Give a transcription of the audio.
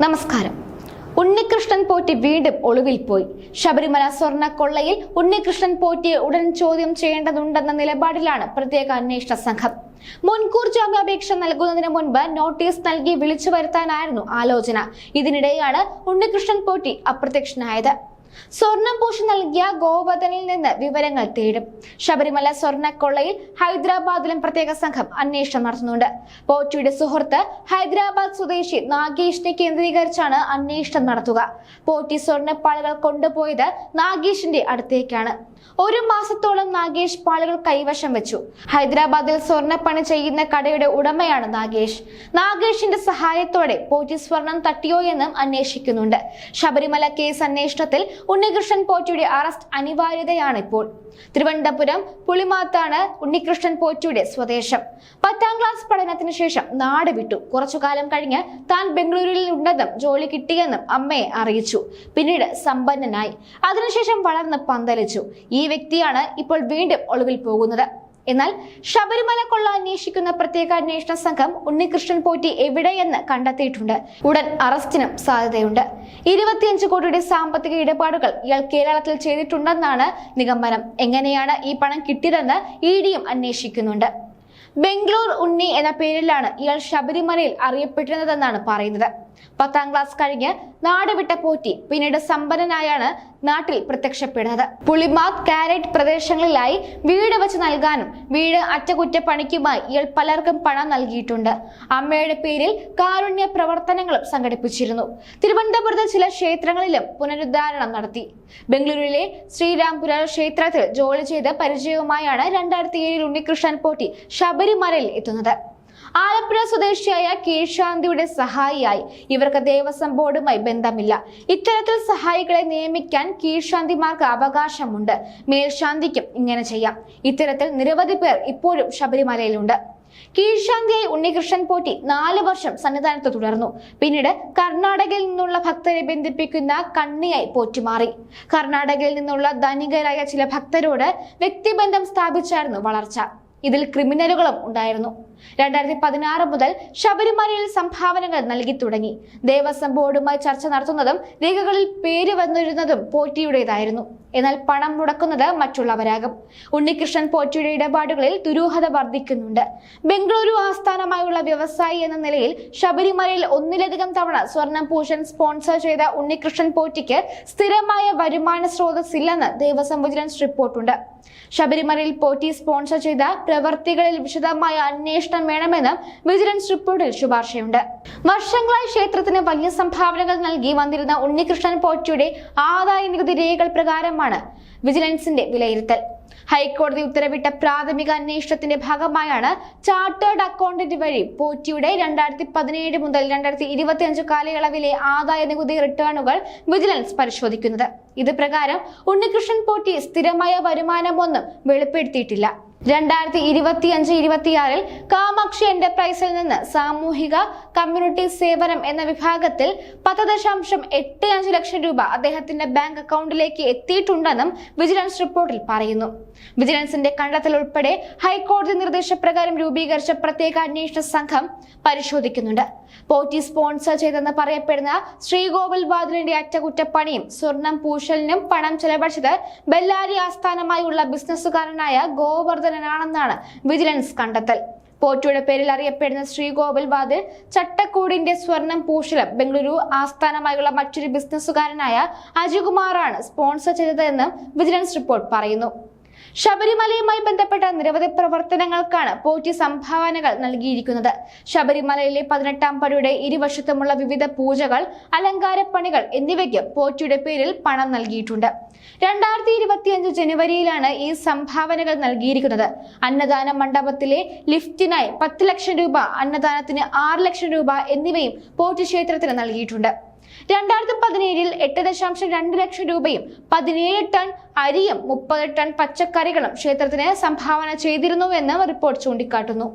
നമസ്കാരം. ഉണ്ണികൃഷ്ണൻ പോറ്റി വീണ്ടും ഒളിവിൽ പോയി. ശബരിമല സ്വർണ കൊള്ളയിൽ ഉണ്ണികൃഷ്ണൻ പോറ്റിയെ ഉടൻ ചോദ്യം ചെയ്യേണ്ടതുണ്ടെന്ന നിലപാടിലാണ് പ്രത്യേക അന്വേഷണ സംഘം. മുൻകൂർ ജാമ്യാപേക്ഷ നൽകുന്നതിന് മുൻപ് നോട്ടീസ് നൽകി വിളിച്ചു വരുത്താനായിരുന്നു ആലോചന. ഇതിനിടെയാണ് ഉണ്ണികൃഷ്ണൻ പോറ്റി അപ്രത്യക്ഷനായത്. സ്വർണം പൂശി നൽകിയ ഗോവർദ്ധനിൽ നിന്ന് വിവരങ്ങൾ തേടും. ശബരിമല സ്വർണക്കൊള്ളയിൽ ഹൈദരാബാദിലും പ്രത്യേക സംഘം അന്വേഷണം നടത്തുന്നുണ്ട്. പോറ്റിയുടെ സുഹൃത്ത് ഹൈദരാബാദ് സ്വദേശി നാഗേഷിനെ കേന്ദ്രീകരിച്ചാണ് അന്വേഷണം നടത്തുക. പോറ്റി സ്വർണപ്പാളുകൾ കൊണ്ടുപോയത് നാഗേഷിന്റെ അടുത്തേക്കാണ്. ഒരു മാസത്തോളം നാഗേഷ് പാളുകൾ കൈവശം വെച്ചു. ഹൈദരാബാദിൽ സ്വർണപ്പണി ചെയ്യുന്ന കടയുടെ ഉടമയാണ് നാഗേഷ്. നാഗേഷിന്റെ സഹായത്തോടെ പോറ്റി സ്വർണം തട്ടിയോ എന്നും അന്വേഷിക്കുന്നുണ്ട്. ശബരിമല കേസ് അന്വേഷണത്തിൽ ഉണ്ണികൃഷ്ണൻ പോറ്റിയുടെ അറസ്റ്റ് അനിവാര്യതയാണ് ഇപ്പോൾ. തിരുവനന്തപുരം പുളിമാത്താണ് ഉണ്ണികൃഷ്ണൻ പോറ്റിയുടെ സ്വദേശം. പത്താം ക്ലാസ് പഠനത്തിന് ശേഷം നാട് വിട്ടു. കുറച്ചു കാലം കഴിഞ്ഞ് താൻ ബംഗളൂരുവിൽ ഉണ്ടെന്നും ജോലി കിട്ടിയെന്നും അമ്മയെ അറിയിച്ചു. പിന്നീട് സമ്പന്നനായി. അതിനുശേഷം വളർന്ന് പന്തലിച്ചു. ഈ വ്യക്തിയാണ് ഇപ്പോൾ വീണ്ടും ഒളിവിൽ പോകുന്നത്. എന്നാൽ ശബരിമല കൊള്ള അന്വേഷിക്കുന്ന പ്രത്യേക അന്വേഷണ സംഘം ഉണ്ണികൃഷ്ണൻ പോറ്റി എവിടെയെന്ന് കണ്ടെത്തിയിട്ടുണ്ട്. ഉടൻ അറസ്റ്റിനും സാധ്യതയുണ്ട്. ഇരുപത്തിയഞ്ച് കോടിയുടെ സാമ്പത്തിക ഇടപാടുകൾ ഇയാൾ കേരളത്തിൽ ചെയ്തിട്ടുണ്ടെന്നാണ് നിഗമനം. എങ്ങനെയാണ് ഈ പണം കിട്ടിയതെന്ന് ഇ ഡിയും അന്വേഷിക്കുന്നുണ്ട്. ബംഗ്ലൂർ ഉണ്ണി എന്ന പേരിലാണ് ഇയാൾ ശബരിമലയിൽ അറിയപ്പെട്ടിരുന്നതെന്നാണ് പറയുന്നത്. പത്താം ക്ലാസ് കഴിഞ്ഞ് നാട് വിട്ട പോറ്റി പിന്നീട് സമ്പന്നനായാണ് നാട്ടിൽ പ്രത്യക്ഷപ്പെടുന്നത്. പുളിമാത് കാരറ്റ് പ്രദേശങ്ങളിലായി വീട് വെച്ച് നൽകാനും വീട് അറ്റകുറ്റപ്പണിക്കുമായി ഇയാൾ പലർക്കും പണം നൽകിയിട്ടുണ്ട്. അമ്മയുടെ പേരിൽ കാരുണ്യ പ്രവർത്തനങ്ങളും സംഘടിപ്പിച്ചിരുന്നു. തിരുവനന്തപുരത്ത് ചില ക്ഷേത്രങ്ങളിലും പുനരുദ്ധാരണം നടത്തി. ബംഗളൂരുവിലെ ശ്രീരാംപുര ക്ഷേത്രത്തിൽ ജോലി ചെയ്ത് പരിചയവുമായാണ് രണ്ടായിരത്തി ഏഴിൽ ഉണ്ണികൃഷ്ണൻ പോറ്റി ശബരിമലയിൽ എത്തുന്നത്. ആലപ്പുഴ സ്വദേശിയായ കീഴ്ശാന്തിയുടെ സഹായിയായി. ഇവർക്ക് ദേവസ്വം ബോർഡുമായി ബന്ധമില്ല. ഇത്തരത്തിൽ സഹായികളെ നിയമിക്കാൻ കീഴ്ശാന്തിമാർക്ക് അവകാശമുണ്ട്. മേൽശാന്തിക്കും ഇങ്ങനെ ചെയ്യാം. ഇത്തരത്തിൽ നിരവധി പേർ ഇപ്പോഴും ശബരിമലയിലുണ്ട്. കീഴ്ശാന്തിയായി ഉണ്ണികൃഷ്ണൻ പോറ്റി നാല് വർഷം സന്നിധാനത്ത് തുടർന്നു. പിന്നീട് കർണാടകയിൽ നിന്നുള്ള ഭക്തരെ ബന്ധിപ്പിക്കുന്ന കണ്ണിയായി പോറ്റിമാറി. കർണാടകയിൽ നിന്നുള്ള ധനികരായ ചില ഭക്തരോട് വ്യക്തിബന്ധം സ്ഥാപിച്ചായിരുന്നു വളർച്ച. ഇതിൽ ക്രിമിനലുകളും ഉണ്ടായിരുന്നു. രണ്ടായിരത്തി പതിനാറ് മുതൽ ശബരിമലയിൽ സംഭാവനകൾ നൽകി തുടങ്ങി. ദേവസ്വം ബോർഡുമായി ചർച്ച നടത്തുന്നതും രേഖകളിൽ പേര് വന്നിരുന്നതും പോറ്റിയുടേതായിരുന്നു. എന്നാൽ പണം മുടക്കുന്നത് മറ്റുള്ളവരാകും. ഉണ്ണികൃഷ്ണൻ പോറ്റിയുടെ ഇടപാടുകളിൽ ദുരൂഹത വർദ്ധിക്കുന്നുണ്ട്. ബംഗളൂരു ആസ്ഥാനമായുള്ള വ്യവസായി എന്ന നിലയിൽ ശബരിമലയിൽ ഒന്നിലധികം തവണ സ്വർണം പൂഷൻ സ്പോൺസർ ചെയ്ത ഉണ്ണികൃഷ്ണൻ പോറ്റിക്ക് സ്ഥിരമായ വരുമാന സ്രോതസ്സില്ലെന്ന് ദേവസ്വം വിജിലൻസ് റിപ്പോർട്ടുണ്ട്. ശബരിമലയിൽ പോറ്റി സ്പോൺസർ ചെയ്ത പ്രവർത്തികളിൽ വിശദമായ അന്വേഷണം വേണമെന്ന് വിജിലൻസ് റിപ്പോർട്ടിൽ ശുപാർശയുണ്ട്. വർഷങ്ങളായി ക്ഷേത്രത്തിന് വലിയ സംഭാവനകൾ നൽകി വന്നിരുന്ന ഉണ്ണികൃഷ്ണൻ പോറ്റിയുടെ ആദായ നികുതി രേഖകൾ പ്രകാരമാണ് വിജിലൻസിന്റെ വിലയിരുത്തൽ. ഹൈക്കോടതി ഉത്തരവിട്ട പ്രാഥമിക അന്വേഷണത്തിന്റെ ഭാഗമായാണ് ചാർട്ടേഡ് അക്കൗണ്ടന്റ് വഴി പോറ്റിയുടെ രണ്ടായിരത്തി പതിനേഴ് മുതൽ രണ്ടായിരത്തി ഇരുപത്തിയഞ്ച് കാലയളവിലെ ആദായ നികുതി റിട്ടേണുകൾ വിജിലൻസ് പരിശോധിക്കുന്നത്. ഇത് പ്രകാരം ഉണ്ണികൃഷ്ണൻ പോറ്റി സ്ഥിരമായ വരുമാനമൊന്നും വെളിപ്പെടുത്തിയിട്ടില്ല. രണ്ടായിരത്തി ഇരുപത്തി അഞ്ച് ഇരുപത്തിയാറിൽ കാമാക്ഷി എന്റർപ്രൈസിൽ നിന്ന് സാമൂഹിക കമ്മ്യൂണിറ്റി സേവനം എന്ന വിഭാഗത്തിൽ പത്ത് ദശാംശം എട്ട് അഞ്ച് ലക്ഷം രൂപ അദ്ദേഹത്തിന്റെ ബാങ്ക് അക്കൗണ്ടിലേക്ക് എത്തിയിട്ടുണ്ടെന്നും വിജിലൻസ് റിപ്പോർട്ടിൽ പറയുന്നു. വിജിലൻസിന്റെ കണ്ടെത്തൽ ഉൾപ്പെടെ ഹൈക്കോടതി നിർദ്ദേശപ്രകാരം രൂപീകരിച്ച പ്രത്യേക അന്വേഷണ സംഘം പരിശോധിക്കുന്നുണ്ട്. പോറ്റി സ്പോൺസർ ചെയ്തെന്ന് പറയപ്പെടുന്ന ശ്രീകോവിൽ വാതിലിന്റെ അറ്റകുറ്റപ്പണിയും സ്വർണം പൂശലിനും പണം ചെലവഴിച്ചത് ബെല്ലാരി ആസ്ഥാനമായുള്ള ബിസിനസ്സുകാരനായ ഗോവർദ്ധനാണെന്നാണ് വിജിലൻസ് കണ്ടെത്തൽ. പോറ്റിയുടെ പേരിൽ അറിയപ്പെടുന്ന ശ്രീകോവിൽ വാതിൽ ചട്ടക്കൂടിന്റെ സ്വർണം പൂശലം ബംഗളൂരു ആസ്ഥാനമായുള്ള മറ്റൊരു ബിസിനസ്സുകാരനായ അജികുമാറാണ് സ്പോൺസർ ചെയ്തതെന്ന് വിജിലൻസ് റിപ്പോർട്ട് പറയുന്നു. ശബരിമലയുമായി ബന്ധപ്പെട്ട നിരവധി പ്രവർത്തനങ്ങൾക്കാണ് പോറ്റി സംഭാവനകൾ നൽകിയിരിക്കുന്നത്. ശബരിമലയിലെ പതിനെട്ടാം പടിയുടെ ഇരുവശത്തുമുള്ള വിവിധ പൂജകൾ അലങ്കാരപ്പണികൾ എന്നിവയ്ക്ക് പോറ്റിയുടെ പേരിൽ പണം നൽകിയിട്ടുണ്ട്. രണ്ടായിരത്തി ഇരുപത്തിയഞ്ച് ജനുവരിയിലാണ് ഈ സംഭാവനകൾ നൽകിയിരിക്കുന്നത്. അന്നദാന മണ്ഡപത്തിലെ ലിഫ്റ്റിനായി പത്ത് ലക്ഷം രൂപ അന്നദാനത്തിന് ആറ് ലക്ഷം രൂപ എന്നിവയും പോറ്റി ക്ഷേത്രത്തിന് നൽകിയിട്ടുണ്ട്. രണ്ടായിരത്തി പതിനേഴിൽ എട്ട് ദശാംശം രണ്ട് ലക്ഷം രൂപയും പതിനേഴ് ടൺ അരിയും മുപ്പത് ടൺ പച്ചക്കറികളും ക്ഷേത്രത്തിന് സംഭാവന ചെയ്തിരുന്നുവെന്ന് റിപ്പോർട്ട് ചൂണ്ടിക്കാട്ടുന്നു.